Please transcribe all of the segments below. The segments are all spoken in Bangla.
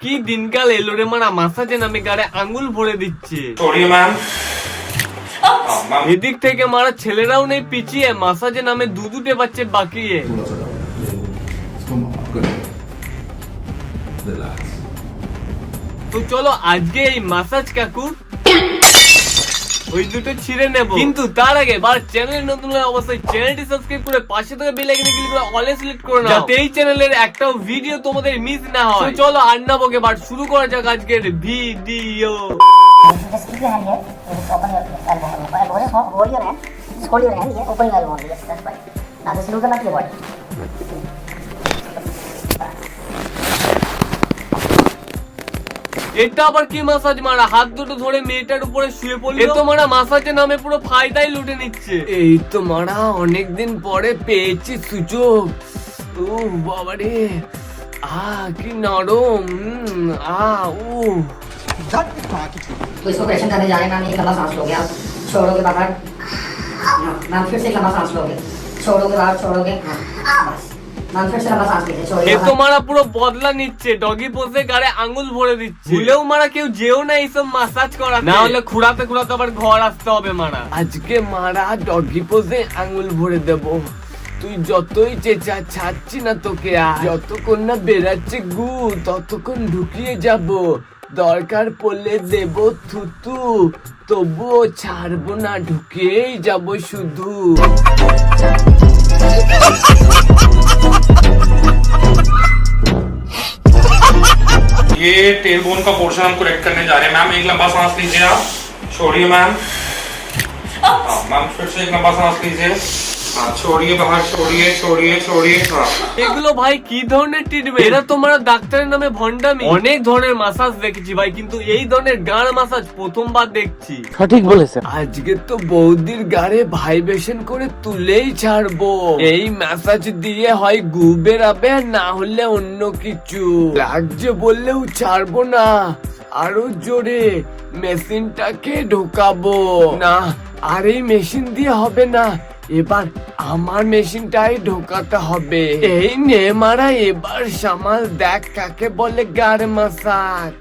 কি দিনকাল এলো রে মারা মাসাজে নামে গাড়ে আঙ্গুল ভরে দিচ্ছে। এদিক থেকে মারা ছেলেরাও নেই পিছিয়ে মাসাজে নামে দু দুটে বাচ্চে বাকি তো চলো আজকে এই মাসাজ কাকুর ওই দুটো ছিঁড়ে নেব। কিন্তু তার আগে বার চ্যানেল নতুন হলে অবশ্যই চ্যানেলটি সাবস্ক্রাইব করে পাশে থেকে বেল আইকনে ক্লিক করে অলে সিলেক্ট করে নাও। যাতে এই চ্যানেলের একটাও ভিডিও তোমাদের মিস না হয়। তো চলো আর না বকে বার শুরু করা যাক আজকের ভিডিও hold এটা আবার কি মাসাজ মারা হাত দুটো ধরে মেয়েটার উপরে শুয়ে পড়লো এ তো মারা মাসাজের নামে পুরো ফায়দাই লুটে নিচ্ছে এই তো মারা অনেকদিন পরে পেয়েছি সুযোগ ও বাবারে আ কি নরম উম, আ ও तो इसको ऑपरेशन करने जा रहे हैं मैम एक लंबा सांस लोगे आप छोड़ोगे बाहर हाँ, मैम फिर से एक लंबा सांस लोगे छोड़ोगे बाहर छोड़ोगे हाँ, बस এ তো মারা পুরো বদলা নিচ্ছে ডগি পোষে গাড়ে আঙুল ভরে দিচ্ছে। ভুলেও মারা কেউ যেও না এইসব মাসাজ করা না হলে খুঁড়াতে খুঁড়াতে আবার ঘর আসতে হবে মারা। আজকে মারা ডগি পোষে আঙুল ভরে দেবো। তুই যতই চেঁচা ছাড়ছি না তোকে আর। যতক্ষণ না বেড়াচ্ছে গু ততক্ষণ ঢুকিয়ে যাব। দরকার পড়লে দেব থুতু তবুও ছাড়বো না ঢুকিয়েই যাব শুধু। ये टेल बोन का पोर्शन हम करेक्ट करने जा रहे हैं। मैम एक लंबा सांस लीजिए आप। छोड़िए मैम मैम फिर से एक लंबा सांस लीजिए। এগুলো ভাই কি ধরনের ট্রিটমেন্ট এরা ডাক্তারের নামে ভন্ডামি অনেক ধরনের মাসাজ দেখেছি ভাই কিন্তু এই ধরনের মাসাজ প্রথমবার দেখছি। সঠিক বলেছে আজকে তো বৌদির গাড়ে করে তুলেই ছাড়বো। এই ম্যাসাজ দিয়ে হয় গু বেরাবে না হলে অন্য কিছু। লাগছে বললেও ছাড়বো না। আরও জোরে মেশিনটাকে ঢোকাবো। না আর এই মেশিন দিয়ে হবে না। এবার আমার মেশিনটাই ঢোকাতে হবে। এই নে মারা, এবার সামাল দেখ কাকে বলে গার মাসাজ।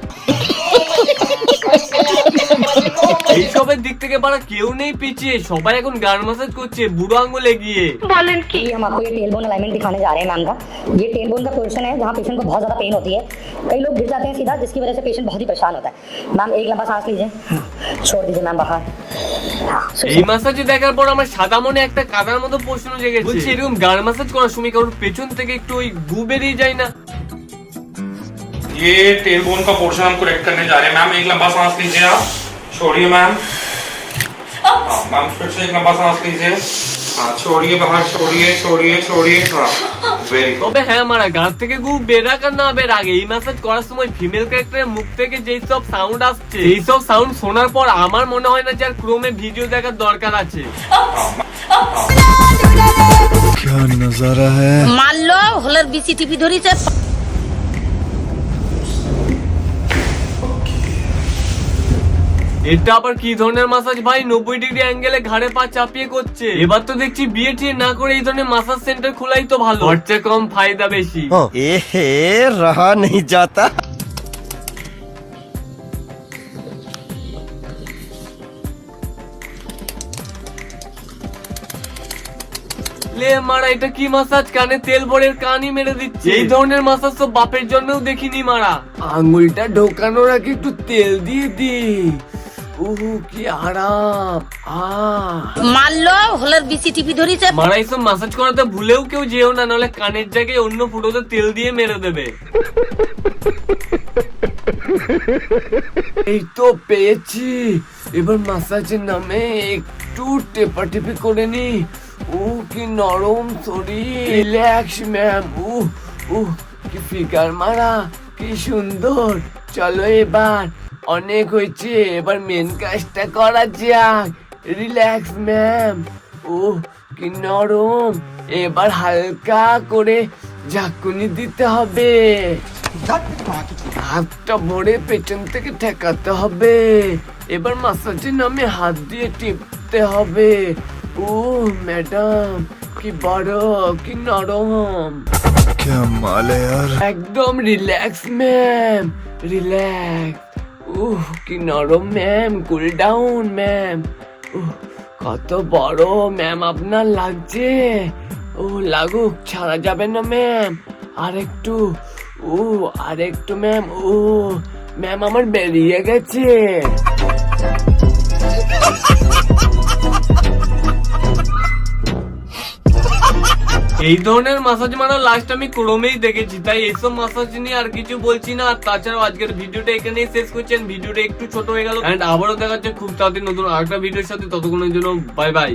দিক থেকে বাড়া কেউ নেই পিছিয়ে সবাই এখন গান মাসাজ করছে বুড়ো আঙ্গুলে গিয়ে कि हम आपको ये टेल बोन अलाइनमेंट दिखाने जा रहे हैं मैम का ये टेल बोन का पोर्शन है जहाँ पेशेंट को बहुत ज़्यादा पेन होती है कई लोग गिर जाते हैं सीधा जिसकी वजह से पेशेंट बहुत ही परेशान होता है मैम एक लंबा सांस लीजिए छोड़ दीजिए मैम बाहर हाँ, এই মাসাজে দেখার পর আমার সাদা মনে একটা কাদার মতো প্রশ্ন জেগেছে বলছি এরকম গান মাসাজ করার সময় কারোর পেছন থেকে একটু ওই গু বেরিয়ে যায় না ये टेल बोन का पोर्शन हम करेक्ट करने जा रहे हैं मैम एक लंबा सांस लीजिए आप छोड़िए मैम हाँ, मैम फिर से एक लंबा सांस लीजिए हाँ छोड़िए बाहर छोड़िए छोड़िए छोड़िए हाँ वेरी गुड তবে হ্যাঁ মারা গান থেকে গু বেরাক আর না বের আগে এই মাসাজ করার সময় ফিমেল ক্যারেক্টারের মুখ থেকে যেই সব সাউন্ড আসছে এই সব সাউন্ড শোনার পর আমার মনে হয় না যে আর ক্রোমে ভিডিও দেখার দরকার আছে क्या नजारा है মারলো হলের বিসি টিপি ধরিছে এটা আবার কি ধরনের মাসাজ ভাই নব্বই ডিগ্রি অ্যাঙ্গেলে ঘাড়ে পা চাপিয়ে করছে। এবার তো দেখছি বিয়ে টিয়ে না করে এই ধরনের মাসাজ সেন্টার খোলাই তো ভালো। খরচা কম ফায়দা বেশি। এ হে রাহা নেই যাতা। লে মারা এটা কি মাসাজ কানে তেল ভরের কানই মেরে দিচ্ছে। এই ধরনের মাসাজ তো বাপের জন্যও দেখিনি মারা। আঙুলটা ঢোকানোর আগে একটু তেল দিয়ে দি উহু কি আরাম। আহ। মারলো হলের বিসি টিপি ধরিছে। মারা এইসব মাসাজ করাতে ভুলেও কেউ যেও না নাহলে কানের জায়গায় অন্য ফুটোতে তেল দিয়ে মেরে দেবে। এই তো পেয়েছি। এবার মাসাজের নামে একটু টেপা টেপি করে নি। ও কি নরম শরীর। রিল্যাক্স ম্যাম উ উ কি ফিগার মারা কি সুন্দর। চলো এবার। অনেক হয়েছে এবার মেন কাজটা করা যাক। রিল্যাক্স ম্যাম ও কি নরম। এবার হালকা করে ঝাঁকুনি দিতে হবে। হাতটা ভরে পেছন থেকে ঠেকাতে হবে। এবার মাসাজের নামে হাত দিয়ে টিপতে হবে। ও ম্যাডাম কি বড় কি নরম। একদম রিল্যাক্স ম্যাম রিল্যাক্স উহ, কি নরম ম্যাম কুল ডাউন ম্যাম কত বড় ম্যাম আপনার লাগছে। ও লাগুক, ছাড়া যাবে না ম্যাম আরেকটু ও আরেকটু ম্যাম ও ম্যাম আমার বেরিয়ে গেছে। এই ধরনের মাসাজ মারা লাস্ট আমি ক্রমেই দেখেছি, তাই এইসব মাসাজ নিয়ে আর কিছু বলছি না। আর তাছাড়াও আজকের ভিডিওটা এখানেই শেষ করছেন ভিডিওটা একটু ছোট হয়ে গেল। আবারও দেখা খুব তাড়াতাড়ি নতুন আরেকটা ভিডিওর সাথে। ততক্ষণের জন্য বাই বাই